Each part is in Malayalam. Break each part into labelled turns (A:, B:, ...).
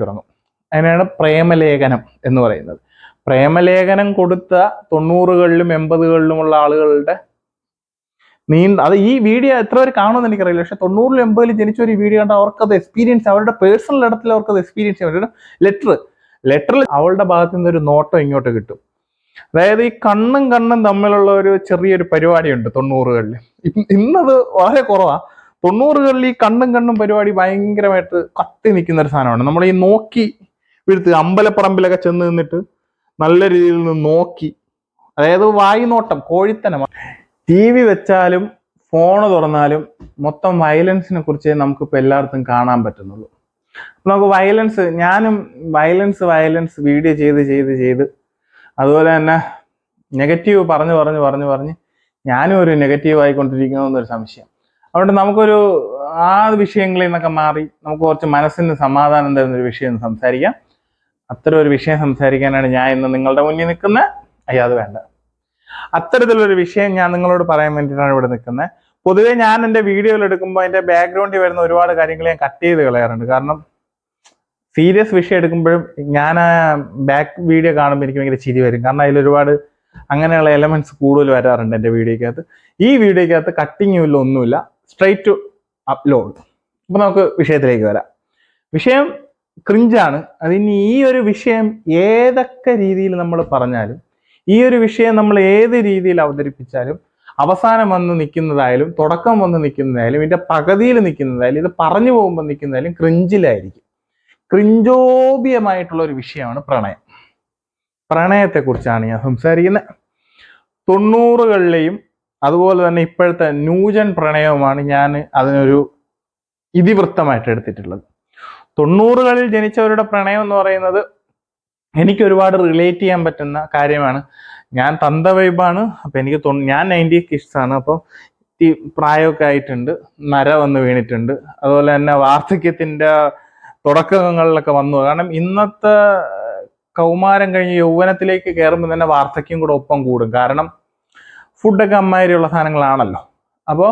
A: തുടങ്ങും. അതിനാണ് പ്രേമലേഖനം എന്ന് പറയുന്നത്. പ്രേമലേഖനം കൊടുത്ത തൊണ്ണൂറുകളിലും എൺപതുകളിലുമുള്ള ആളുകളുടെ നീ അത് ഈ വീഡിയോ എത്ര പേര് കാണുമെന്ന് എനിക്കറിയില്ല. പക്ഷെ തൊണ്ണൂറിലും എൺപതിലും ജനിച്ച ഒരു വീഡിയോ കണ്ട അവർക്കത് എക്സ്പീരിയൻസ് അവരുടെ പേഴ്സണൽ ഇടത്തിൽ അവർക്കത് എക്സ്പീരിയൻസ് ചെയ്യാൻ ലെറ്റർ ലെറ്ററിൽ അവളുടെ ഭാഗത്തു നിന്ന് ഒരു നോട്ടം ഇങ്ങോട്ട് കിട്ടും. അതായത് ഈ കണ്ണും കണ്ണും തമ്മിലുള്ള ഒരു ചെറിയൊരു പരിപാടിയുണ്ട് തൊണ്ണൂറുകളിൽ ഇന്നത് വളരെ കുറവാ. തൊണ്ണൂറുകളിൽ ഈ കണ്ണും കണ്ണും പരിപാടി ഭയങ്കരമായിട്ട് കത്തി നിൽക്കുന്ന ഒരു സാധനമാണ്. നമ്മൾ ഈ നോക്കി വീഴ്ത്ത് അമ്പലപ്പറമ്പിലൊക്കെ ചെന്ന് നിന്നിട്ട് നല്ല രീതിയിൽ നിന്ന് നോക്കി. അതായത് വായി നോട്ടം കോഴിത്തനം. ടി വി വെച്ചാലും ഫോണ് തുറന്നാലും മൊത്തം വയലൻസിനെ കുറിച്ച് നമുക്കിപ്പോൾ എല്ലായിടത്തും കാണാൻ പറ്റുന്നുള്ളൂ. നമുക്ക് വയലൻസ് ഞാനും വയലൻസ് വയലൻസ് വീഡിയോ ചെയ്ത് ചെയ്ത് ചെയ്ത് അതുപോലെ തന്നെ നെഗറ്റീവ് പറഞ്ഞു പറഞ്ഞു പറഞ്ഞു പറഞ്ഞ് ഞാനും ഒരു നെഗറ്റീവ് ആയിക്കൊണ്ടിരിക്കണമെന്നൊരു സംശയം. അതുകൊണ്ട് നമുക്കൊരു ആ വിഷയങ്ങളിൽ നിന്നൊക്കെ മാറി നമുക്ക് കുറച്ച് മനസ്സിന് സമാധാനം തരുന്ന ഒരു വിഷയം സംസാരിക്കാം. അത്തരം ഒരു വിഷയം സംസാരിക്കാനാണ് ഞാൻ ഇന്ന് നിങ്ങളുടെ മുന്നിൽ നിൽക്കുന്നത് അയ്യോ അത് വേണ്ട. അത്തരത്തിലൊരു വിഷയം ഞാൻ നിങ്ങളോട് പറയാൻ വേണ്ടിയിട്ടാണ് ഇവിടെ നിൽക്കുന്നത് പൊതുവെ ഞാൻ എന്റെ വീഡിയോയിൽ എടുക്കുമ്പോൾ അതിന്റെ ബാക്ക്ഗ്രൗണ്ടിൽ വരുന്ന ഒരുപാട് കാര്യങ്ങൾ ഞാൻ കട്ട് ചെയ്ത് കളയാറുണ്ട്. കാരണം സീരിയസ് വിഷയം എടുക്കുമ്പോഴും ഞാൻ ബാക്ക് വീഡിയോ കാണുമ്പോൾ എനിക്ക് ഭയങ്കര ചിരി വരും. കാരണം അതിലൊരുപാട് അങ്ങനെയുള്ള എലമെന്റ്സ് കൂടുതൽ വരാറുണ്ട് എന്റെ വീഡിയോക്കകത്ത്. ഈ വീഡിയോക്കകത്ത് കട്ടിങ്ങും ഇല്ല ഒന്നുമില്ല. സ്ട്രൈറ്റ് ടു അപ്ലോഡ് അപ്പൊ നമുക്ക് വിഷയത്തിലേക്ക് വരാം. വിഷയം ക്രിഞ്ചാണ് അതിന് ഈ ഒരു വിഷയം ഏതൊക്കെ രീതിയിൽ നമ്മൾ പറഞ്ഞാലും ഈ ഒരു വിഷയം നമ്മൾ ഏത് രീതിയിൽ അവതരിപ്പിച്ചാലും അവസാനം വന്ന് നിൽക്കുന്നതായാലും തുടക്കം വന്ന് നിൽക്കുന്നതായാലും ഇതിന്റെ പകുതിയിൽ നിൽക്കുന്നതായാലും ഇത് പറഞ്ഞു പോകുമ്പോൾ നിൽക്കുന്നതായാലും ക്രിഞ്ചിലായിരിക്കും ക്രിഞ്ചോബിയമായിട്ടുള്ള ഒരു വിഷയമാണ് പ്രണയം. പ്രണയത്തെക്കുറിച്ചാണ് ഞാൻ സംസാരിക്കുന്നത്. തൊണ്ണൂറുകളിലെയും അതുപോലെ തന്നെ ഇപ്പോഴത്തെ ന്യൂജൻ പ്രണയവുമാണ് ഞാൻ അതിനൊരു ഇതിവൃത്തമായിട്ട് എടുത്തിട്ടുള്ളത്. തൊണ്ണൂറുകളിൽ ജനിച്ചവരുടെ പ്രണയം എന്ന് പറയുന്നത് എനിക്ക് ഒരുപാട് റിലേറ്റ് ചെയ്യാൻ പറ്റുന്ന കാര്യമാണ്. ഞാൻ തന്ത വൈബാണ് അപ്പൊ എനിക്ക് ഞാൻ നയന്റി ആണ്. അപ്പോൾ ഈ പ്രായമൊക്കെ ആയിട്ടുണ്ട്. നര വന്ന് വീണിട്ടുണ്ട്. അതുപോലെ തന്നെ വാർദ്ധക്യത്തിന്റെ തുടക്കങ്ങളിലൊക്കെ വന്നു. കാരണം ഇന്നത്തെ കൗമാരം കഴിഞ്ഞ് യൗവനത്തിലേക്ക് കയറുമ്പോൾ തന്നെ വാർദ്ധക്യം കൂടെ ഒപ്പം കൂടും. കാരണം ഫുഡൊക്കെ അമ്മാതിരിയുള്ള സാധനങ്ങളാണല്ലോ. അപ്പോൾ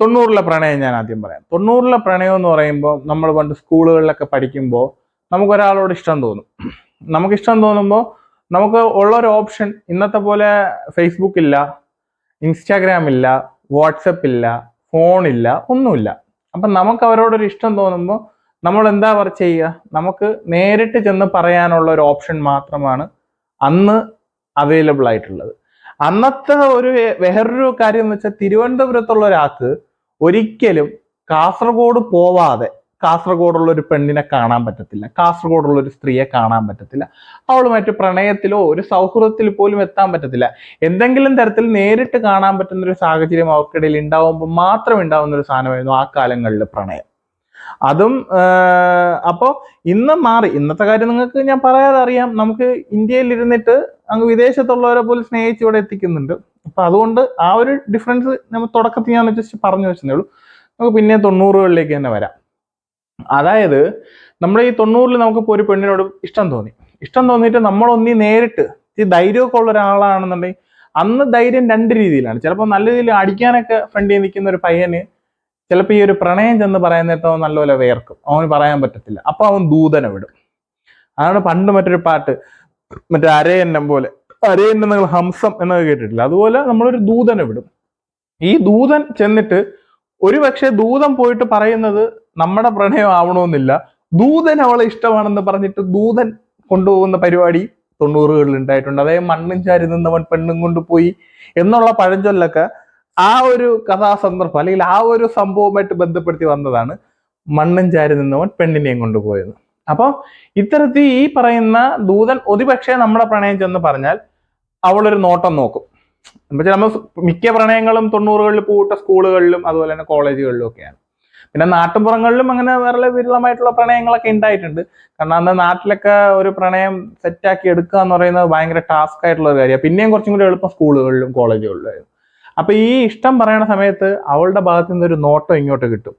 A: തൊണ്ണൂറിലെ പ്രണയം ഞാൻ ആദ്യം പറയാം. തൊണ്ണൂറിലെ പ്രണയം എന്ന് പറയുമ്പോൾ നമ്മൾ പണ്ട് സ്കൂളുകളിലൊക്കെ പഠിക്കുമ്പോൾ നമുക്കൊരാളോട് ഇഷ്ടം തോന്നും. നമുക്കിഷ്ടം തോന്നുമ്പോൾ നമുക്ക് ഉള്ളൊരു ഓപ്ഷൻ ഇന്നത്തെ പോലെ ഫേസ്ബുക്ക് ഇല്ല ഇൻസ്റ്റാഗ്രാം ഇല്ല വാട്സപ്പ് ഇല്ല ഫോണില്ല ഒന്നുമില്ല. അപ്പം നമുക്ക് അവരോടൊരു ഇഷ്ടം തോന്നുമ്പോൾ നമ്മൾ എന്താ പറ ചെയ്യുക? നമുക്ക് നേരിട്ട് ചെന്ന് പറയാനുള്ള ഒരു ഓപ്ഷൻ മാത്രമാണ് അന്ന് അവൈലബിൾ ആയിട്ടുള്ളത്. അന്നത്തെ ഒരു വേറൊരു കാര്യം എന്ന് വെച്ചാൽ തിരുവനന്തപുരത്തുള്ള ഒരാൾക്ക് ഒരിക്കലും കാസർഗോഡ് പോവാതെ കാസർഗോഡുള്ള ഒരു പെണ്ണിനെ കാണാൻ പറ്റത്തില്ല കാസർഗോഡുള്ള ഒരു സ്ത്രീയെ കാണാൻ പറ്റത്തില്ല അവളുമായിട്ട് പ്രണയത്തിലോ ഒരു സൗഹൃദത്തിൽ പോലും എത്താൻ പറ്റത്തില്ല. എന്തെങ്കിലും തരത്തിൽ നേരിട്ട് കാണാൻ പറ്റുന്ന ഒരു സാഹചര്യം അവർക്കിടയിൽ ഉണ്ടാവുമ്പോൾ മാത്രം ഉണ്ടാവുന്ന ഒരു സാധനമായിരുന്നു ആ കാലങ്ങളിൽ പ്രണയം. അതും അപ്പോൾ ഇന്ന് മാറി. ഇന്നത്തെ കാര്യം നിങ്ങൾക്ക് ഞാൻ പറയാതെ അറിയാം. നമുക്ക് ഇന്ത്യയിൽ ഇരുന്നിട്ട് അങ്ങ് വിദേശത്തുള്ളവരെ പോലും സ്നേഹിച്ച് ഇവിടെ എത്തിക്കുന്നുണ്ട്. അപ്പൊ അതുകൊണ്ട് ആ ഒരു ഡിഫറൻസ് നമ്മൾ തുടക്കത്തിൽ ഞാൻ ജസ്റ്റ് പറഞ്ഞു വെച്ചതേ ഉള്ളൂ. നമുക്ക് പിന്നെ തൊണ്ണൂറുകളിലേക്ക് തന്നെ വരാം. അതായത് നമ്മുടെ ഈ തൊണ്ണൂറിൽ നമുക്കിപ്പോൾ ഒരു പെണ്ണിനോട് ഇഷ്ടം തോന്നി. ഇഷ്ടം തോന്നിയിട്ട് നമ്മളൊന്നി നേരിട്ട് ഈ ധൈര്യമൊക്കെ ഉള്ള ഒരാളാണെന്നുണ്ടെങ്കിൽ അന്ന് ധൈര്യം രണ്ട് രീതിയിലാണ്. ചിലപ്പോൾ നല്ല രീതിയിൽ അടിക്കാനൊക്കെ ഫ്രണ്ടിൽ നിൽക്കുന്ന ഒരു പയ്യന് ചിലപ്പോൾ ഈ ഒരു പ്രണയം ചെന്ന് അവൻ നല്ലപോലെ വേർക്കും. അവന് പറയാൻ പറ്റത്തില്ല. അപ്പൊ അവൻ ദൂതനെ വിടും. അതാണ് പണ്ട് മറ്റൊരു പാട്ട്. മറ്റേ അരയന്നം പോലെ. അരയന്നം നിങ്ങൾ ഹംസം എന്നൊക്കെ കേട്ടിട്ടില്ല? അതുപോലെ നമ്മളൊരു ദൂതനെ വിടും. ഈ ദൂതൻ ചെന്നിട്ട് ഒരു പക്ഷേ ദൂതൻ പോയിട്ട് പറയുന്നത് നമ്മുടെ പ്രണയം ആവണമെന്നില്ല ദൂതൻ അവളെ ഇഷ്ടമാണെന്ന് പറഞ്ഞിട്ട് ദൂതൻ കൊണ്ടുപോകുന്ന പരിപാടി തൊണ്ണൂറുകളിൽ ഉണ്ടായിട്ടുണ്ട്. അതായത് മണ്ണും ചാരി നിന്നവൻ പെണ്ണും കൊണ്ടുപോയി എന്നുള്ള പഴഞ്ചൊല്ലൊക്കെ ആ ഒരു കഥാസന്ദർഭം അല്ലെങ്കിൽ ആ ഒരു സംഭവവുമായിട്ട് ബന്ധപ്പെടുത്തി വന്നതാണ് മണ്ണൻ ചാരി നിന്നവൻ പെണ്ണിനെയും കൊണ്ടുപോയത്. അപ്പോൾ ഇത്തരത്തിൽ ഈ പറയുന്ന ദൂതൻ ഒരുപക്ഷെ നമ്മുടെ പ്രണയം ചെന്ന് പറഞ്ഞാൽ അവളൊരു നോട്ടം നോക്കും. നമ്മൾ മിക്ക പ്രണയങ്ങളും തൊണ്ണൂറുകളിൽ പോയിട്ട സ്കൂളുകളിലും അതുപോലെ തന്നെ കോളേജുകളിലും ഒക്കെയാണ്. പിന്നെ നാട്ടുപുറങ്ങളിലും അങ്ങനെ വേറെ വിരളമായിട്ടുള്ള പ്രണയങ്ങളൊക്കെ ഉണ്ടായിട്ടുണ്ട്. കാരണം അന്ന് നാട്ടിലൊക്കെ ഒരു പ്രണയം സെറ്റാക്കി എടുക്കുക എന്ന് പറയുന്നത് ഭയങ്കര ടാസ്ക് ആയിട്ടുള്ള ഒരു കാര്യമാണ്. പിന്നെയും കുറച്ചും കൂടി എളുപ്പം സ്കൂളുകളിലും കോളേജുകളിലും ആയിരുന്നു. അപ്പൊ ഈ ഇഷ്ടം പറയണ സമയത്ത് അവളുടെ ഭാഗത്തു നിന്ന് ഒരു നോട്ടം ഇങ്ങോട്ട് കിട്ടും.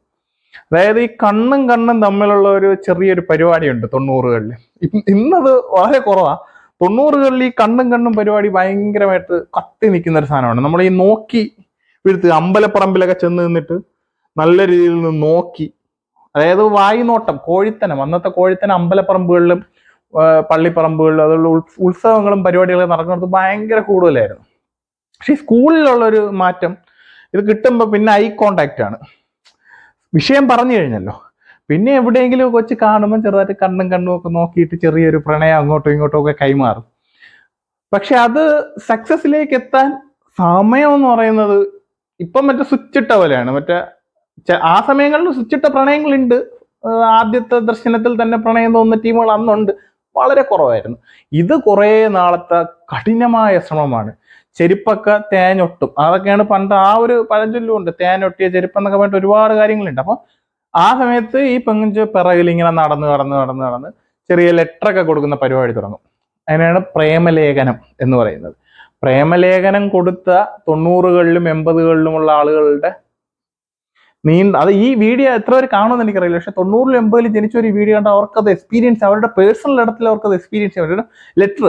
A: അതായത് ഈ കണ്ണും കണ്ണും തമ്മിലുള്ള ഒരു ചെറിയൊരു പരിപാടിയുണ്ട് തൊണ്ണൂറുകളിൽ ഇന്നത് വളരെ കുറവാ. തൊണ്ണൂറുകളിൽ ഈ കണ്ണും കണ്ണും പരിപാടി ഭയങ്കരമായിട്ട് കത്തി നിൽക്കുന്ന ഒരു സാധനമാണ്. നമ്മൾ ഈ നോക്കി വീഴ്ത്ത് അമ്പലപ്പറമ്പിലൊക്കെ ചെന്ന് നിന്നിട്ട് നല്ല രീതിയിൽ നിന്ന് നോക്കി. അതായത് വായി നോട്ടം കോഴിത്തനം. അന്നത്തെ കോഴിത്തനം അമ്പലപ്പറമ്പുകളിലും പള്ളിപ്പറമ്പുകളിലും അതുള്ള ഉത്സവങ്ങളും പരിപാടികളും നടക്കുന്നത് ഭയങ്കര കൂടുതലായിരുന്നു. പക്ഷെ ഈ സ്കൂളിലുള്ള ഒരു മാറ്റം ഇത് കിട്ടുമ്പോൾ പിന്നെ ഐ കോണ്ടാക്റ്റ് ആണ്. വിഷയം പറഞ്ഞു കഴിഞ്ഞല്ലോ. പിന്നെ എവിടെയെങ്കിലും കൊച്ച് കാണുമ്പോൾ ചെറുതായിട്ട് കണ്ണും കണ്ണും ഒക്കെ നോക്കിയിട്ട് ചെറിയൊരു പ്രണയം അങ്ങോട്ടും ഇങ്ങോട്ടും ഒക്കെ കൈമാറും. പക്ഷെ അത് സക്സസിലേക്ക് എത്താൻ സമയം എന്ന് പറയുന്നത് ഇപ്പം മറ്റേ സ്വിച്ചിട്ട പോലെയാണ്. മറ്റേ ആ സമയങ്ങളിൽ സ്വിച്ചിട്ട പ്രണയങ്ങളുണ്ട്. ആദ്യത്തെ ദർശനത്തിൽ തന്നെ പ്രണയം തോന്നുന്ന ടീമുകൾ അന്നുണ്ട്. വളരെ കുറവായിരുന്നു. ഇത് കുറേ നാളത്തെ കഠിനമായ ശ്രമമാണ്. ചെരുപ്പൊക്കെ തേനൊട്ടും. അതൊക്കെയാണ് പണ്ട് ആ ഒരു പഴഞ്ചൊല്ലുണ്ട്. തേനൊട്ടിയ ചെരുപ്പ് എന്നൊക്കെ പറഞ്ഞിട്ട് ഒരുപാട് കാര്യങ്ങളുണ്ട്. അപ്പൊ ആ സമയത്ത് ഈ പെങ്ങിഞ്ച് പിറകിൽ ഇങ്ങനെ നടന്ന് നടന്ന് നടന്ന് നടന്ന് ചെറിയ ലെറ്റർ ഒക്കെ കൊടുക്കുന്ന പരിപാടി തുടങ്ങും. അതിനാണ് പ്രേമലേഖനം എന്ന് പറയുന്നത്. പ്രേമലേഖനം കൊടുത്ത തൊണ്ണൂറുകളിലും എൺപതുകളിലുമുള്ള ആളുകളുടെ നീണ്ട അത് ഈ വീഡിയോ എത്ര പേര് കാണുമെന്ന് എനിക്കറിയില്ല. പക്ഷെ തൊണ്ണൂറിലും എൺപതിലും ജനിച്ച ഒരു വീഡിയോ കണ്ട അവർക്കത് എക്സ്പീരിയൻസ് അവരുടെ പേഴ്സണൽ ഇടത്തിൽ അവർക്കത് എക്സ്പീരിയൻസ് ചെയ്യാൻ ലെറ്റർ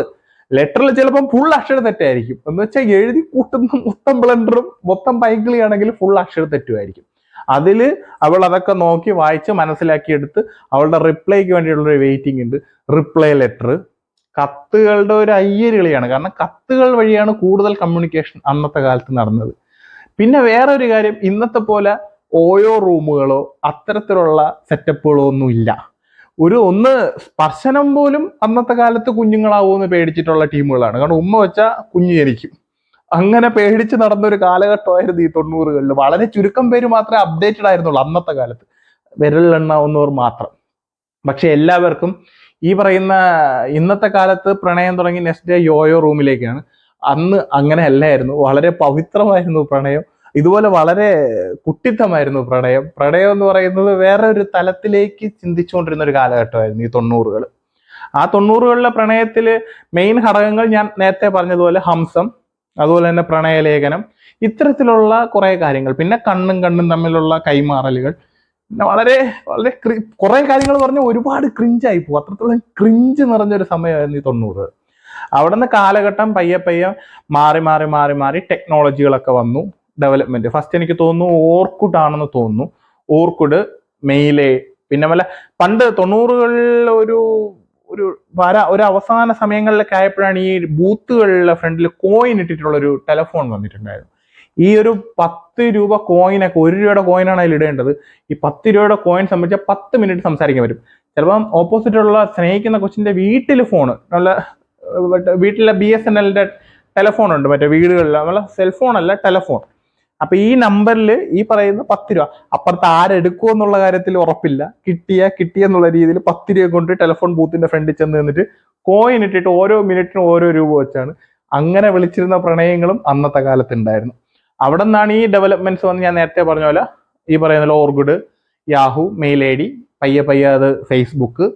A: ലെറ്ററിൽ ചിലപ്പം ഫുൾ അക്ഷര തെറ്റായിരിക്കും. എന്ന് വെച്ചാൽ എഴുതി കൂട്ടുന്ന മൊത്തം ബ്ലണ്ടറും മൊത്തം പൈക്കിളിയാണെങ്കിൽ ഫുൾ അക്ഷര തെറ്റുമായിരിക്കും. അതിൽ അവൾ അതൊക്കെ നോക്കി വായിച്ച് മനസ്സിലാക്കിയെടുത്ത് അവളുടെ റിപ്ലൈക്ക് വേണ്ടിയിട്ടുള്ള ഒരു വെയിറ്റിംഗ് ഉണ്ട്. റിപ്ലൈ ലെറ്റർ കത്തുകളുടെ ഒരു അയ്യരുകളിയാണ് കാരണം കത്തുകൾ വഴിയാണ് കൂടുതൽ കമ്മ്യൂണിക്കേഷൻ അന്നത്തെ കാലത്ത് നടന്നത്. പിന്നെ വേറെ ഒരു കാര്യം ഇന്നത്തെ പോലെ ഓയോ റൂമുകളോ അത്തരത്തിലുള്ള സെറ്റപ്പുകളോ ഒന്നും ഇല്ല. ഒരു ഒന്ന് സ്പർശനം പോലും അന്നത്തെ കാലത്ത് കുഞ്ഞുങ്ങളാവുമെന്ന് പേടിച്ചിട്ടുള്ള ടീമുകളാണ്. കാരണം ഉമ്മ വെച്ചാൽ കുഞ്ഞു ജനിക്കും. അങ്ങനെ പേടിച്ച് നടന്ന ഒരു കാലഘട്ടമായിരുന്നു ഈ തൊണ്ണൂറുകളിൽ വളരെ ചുരുക്കം പേര് മാത്രമേ അപ്ഡേറ്റഡ് ആയിരുന്നുള്ളൂ അന്നത്തെ കാലത്ത്. വിരലിലെണ്ണാവുന്നവർ മാത്രം. പക്ഷെ എല്ലാവർക്കും ഈ പറയുന്ന ഇന്നത്തെ കാലത്ത് പ്രണയം തുടങ്ങി നെക്സ്റ്റ് ഡേ യോയോ റൂമിലേക്കാണ് അന്ന് അങ്ങനെ അല്ലായിരുന്നു വളരെ പവിത്രമായിരുന്നു പ്രണയം. ഇതുപോലെ വളരെ കുട്ടിത്തമായിരുന്നു പ്രണയം. പ്രണയം എന്ന് പറയുന്നത് വേറെ ഒരു തലത്തിലേക്ക് ചിന്തിച്ചുകൊണ്ടിരുന്ന ഒരു കാലഘട്ടമായിരുന്നു ഈ തൊണ്ണൂറുകൾ. ആ തൊണ്ണൂറുകളിലെ പ്രണയത്തിൽ മെയിൻ ഘടകങ്ങൾ ഞാൻ നേരത്തെ പറഞ്ഞതുപോലെ ഹംസം അതുപോലെ തന്നെ പ്രണയലേഖനം ഇത്തരത്തിലുള്ള കുറേ കാര്യങ്ങൾ. പിന്നെ കണ്ണും കണ്ണും തമ്മിലുള്ള കൈമാറലുകൾ. പിന്നെ വളരെ വളരെ കുറേ കാര്യങ്ങൾ പറഞ്ഞ ഒരുപാട് ക്രിഞ്ചായി പോകും. അത്രത്തോളം ക്രിഞ്ച് നിറഞ്ഞൊരു സമയമായിരുന്നു ഈ തൊണ്ണൂറ്. അവിടുന്ന് കാലഘട്ടം പയ്യെ പയ്യെ മാറി മാറി മാറി മാറി ടെക്നോളജികളൊക്കെ വന്നു. ഡെവലപ്മെന്റ് ഫസ്റ്റ് എനിക്ക് തോന്നുന്നു ഓർക്കുഡ് ആണെന്ന് തോന്നുന്നു. ഓർക്കുഡ് മെയിലേ പിന്നെ വല്ല പണ്ട് തൊണ്ണൂറുകളിൽ ഒരു ഒരു വര ഒരു അവസാന സമയങ്ങളിലൊക്കെ ആയപ്പോഴാണ് ഈ ബൂത്തുകളിലെ ഫ്രണ്ടിൽ കോയിൻ ഇട്ടിട്ടുള്ള ഒരു ടെലഫോൺ വന്നിട്ടുണ്ടായിരുന്നു. ഈ ഒരു പത്ത് രൂപ കോയിനൊക്കെ ഒരു രൂപയുടെ കോയിനാണ് അതിൽ ഇടേണ്ടത്. ഈ പത്ത് രൂപയുടെ കോയിൻ സംബന്ധിച്ച പത്ത് മിനിറ്റ് സംസാരിക്കാൻ പറ്റും. ചിലപ്പം ഓപ്പോസിറ്റുള്ള സ്നേഹിക്കുന്ന കൊച്ചിന്റെ വീട്ടിൽ ഫോൺ നല്ല വീട്ടിലെ ബി എസ് എൻ എല്ലിന്റെ ടെലഫോൺ ഉണ്ട്. മറ്റേ വീടുകളിൽ നമ്മളെ സെൽഫോൺ അല്ല ടെലഫോൺ അപ്പൊ ഈ നമ്പറിൽ ഈ പറയുന്ന പത്ത് രൂപ. അപ്പുറത്ത് ആരെടുക്കുമോ എന്നുള്ള കാര്യത്തിൽ ഉറപ്പില്ല. കിട്ടിയ കിട്ടിയെന്നുള്ള രീതിയിൽ പത്ത് രൂപ കൊണ്ട് ടെലിഫോൺ ബൂത്തിന്റെ ഫ്രണ്ടിൽ ചെന്ന് നിന്നിട്ട് കോയിൻ ഇട്ടിട്ട് ഓരോ മിനിറ്റിനും ഓരോ രൂപ വെച്ചാണ്. അങ്ങനെ വിളിച്ചിരുന്ന പ്രണയങ്ങളും അന്നത്തെ കാലത്ത് ഉണ്ടായിരുന്നു. അവിടെ നിന്നാണ് ഈ ഡെവലപ്മെന്റ്സ് വന്ന് ഞാൻ നേരത്തെ പറഞ്ഞ പോലെ ഈ പറയുന്ന Orkut Yahoo mail I D പയ്യെ പയ്യെ അത് ഫേസ്ബുക്ക്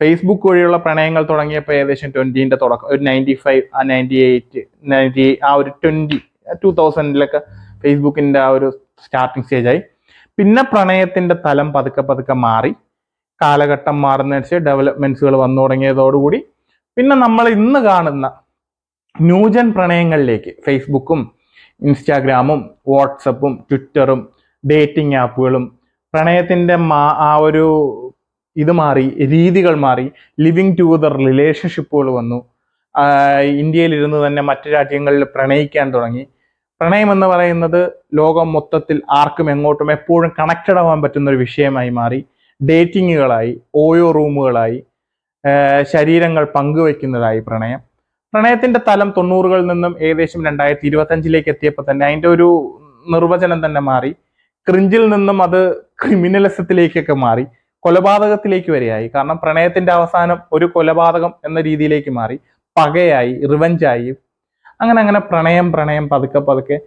A: ഫേസ്ബുക്ക് വഴിയുള്ള പ്രണയങ്ങൾ തുടങ്ങിയപ്പോൾ ഏകദേശം ട്വന്റീന്റെ തുടക്കം. ഒരു ninety five ninety eight ninety ആ ഒരു ട്വന്റി ടു തൗസൻഡിലൊക്കെ ഫേസ്ബുക്കിന്റെ ആ ഒരു സ്റ്റാർട്ടിങ് സ്റ്റേജായി പിന്നെ പ്രണയത്തിന്റെ തലം പതുക്കെ പതുക്കെ മാറി. കാലഘട്ടം മാറുന്നതിനനുസരിച്ച് ഡെവലപ്മെന്റ്സുകൾ വന്നു തുടങ്ങിയതോടുകൂടി. പിന്നെ നമ്മൾ ഇന്ന് കാണുന്ന ന്യൂജൻ പ്രണയങ്ങളിലേക്ക് ഫേസ്ബുക്കും ഇൻസ്റ്റാഗ്രാമും വാട്സപ്പും ട്വിറ്ററും ഡേറ്റിംഗ് ആപ്പുകളും പ്രണയത്തിന്റെ മാ ആ ഒരു ഇത് മാറി രീതികൾ മാറി ലിവിങ് ടുഗദർ റിലേഷൻഷിപ്പുകൾ വന്നു. ഇന്ത്യയിലിരുന്ന് തന്നെ മറ്റു രാജ്യങ്ങളിൽ പ്രണയിക്കാൻ തുടങ്ങി. പ്രണയം എന്ന് പറയുന്നത് ലോകം മൊത്തത്തിൽ ആർക്കും എങ്ങോട്ടും എപ്പോഴും കണക്റ്റഡ് ആവാൻ പറ്റുന്ന ഒരു വിഷയമായി മാറി. ഡേറ്റിങ്ങുകളായി ഓയോ റൂമുകളായി ശരീരങ്ങൾ പങ്കുവെക്കുന്നതായി പ്രണയം. പ്രണയത്തിന്റെ തലം തൊണ്ണൂറുകളിൽ നിന്നും ഏകദേശം രണ്ടായിരത്തി ഇരുപത്തി അഞ്ചിലേക്ക് എത്തിയപ്പോൾ തന്നെ അതിന്റെ ഒരു നിർവചനം തന്നെ മാറി. ക്രിഞ്ചിൽ നിന്നും അത് ക്രിമിനലിസത്തിലേക്കൊക്കെ മാറി. കൊലപാതകത്തിലേക്ക് വരെയായി. കാരണം പ്രണയത്തിന്റെ അവസാനം ഒരു കൊലപാതകം എന്ന രീതിയിലേക്ക് മാറി. പകയായി റിവഞ്ചായി അങ്ങനെ അങ്ങനെ പ്രണയം പ്രണയം പതുക്കെ പതുക്കെ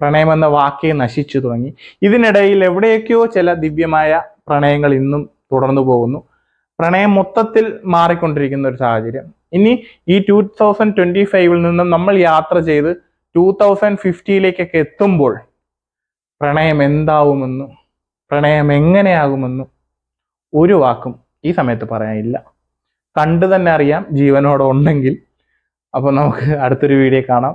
A: പ്രണയം എന്ന വാക്കേ നശിച്ചു തുടങ്ങി. ഇതിനിടയിൽ എവിടെയൊക്കെയോ ചില ദിവ്യമായ പ്രണയങ്ങൾ ഇന്നും തുടർന്നു പോകുന്നു. പ്രണയം മൊത്തത്തിൽ മാറിക്കൊണ്ടിരിക്കുന്ന ഒരു സാഹചര്യം. ഇനി ഈ ടൂ തൗസൻഡ് ട്വന്റി ഫൈവിൽ നിന്നും നമ്മൾ യാത്ര ചെയ്ത് ടൂ തൗസൻഡ് ഫിഫ്റ്റിയിലേക്കൊക്കെ എത്തുമ്പോൾ പ്രണയം എന്താവുമെന്നും പ്രണയം എങ്ങനെയാകുമെന്നും ഒരു വാക്കും ഈ സമയത്ത് പറയാനില്ല. കണ്ടു തന്നെ അറിയാം ജീവനോടെ ഉണ്ടെങ്കിൽ അപ്പോൾ നമുക്ക് അടുത്തൊരു വീഡിയോ കാണാം.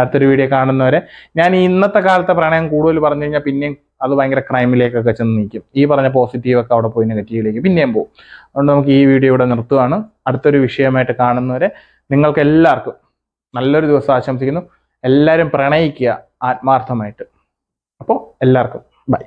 A: അടുത്തൊരു വീഡിയോ കാണുന്നവരെ ഞാൻ ഇന്നത്തെ കാലത്തെ പ്രണയം കൂടുതൽ പറഞ്ഞു കഴിഞ്ഞാൽ പിന്നെയും അത് ഭയങ്കര ക്രൈമിലേക്കൊക്കെ ചെന്ന് നിൽക്കും ഈ പറഞ്ഞ പോസിറ്റീവൊക്കെ അവിടെ പോയി നെഗറ്റീവിലേക്ക് പിന്നെയും പോകും അതുകൊണ്ട് നമുക്ക് ഈ വീഡിയോ ഇവിടെ നിർത്തുവാണ്. അടുത്തൊരു വിഷയമായിട്ട് കാണുന്നവരെ നിങ്ങൾക്ക് എല്ലാവർക്കും നല്ലൊരു ദിവസം ആശംസിക്കുന്നു. എല്ലാവരും പ്രണയിക്കുക ആത്മാർത്ഥമായിട്ട്. അപ്പോൾ എല്ലാവർക്കും ബൈ.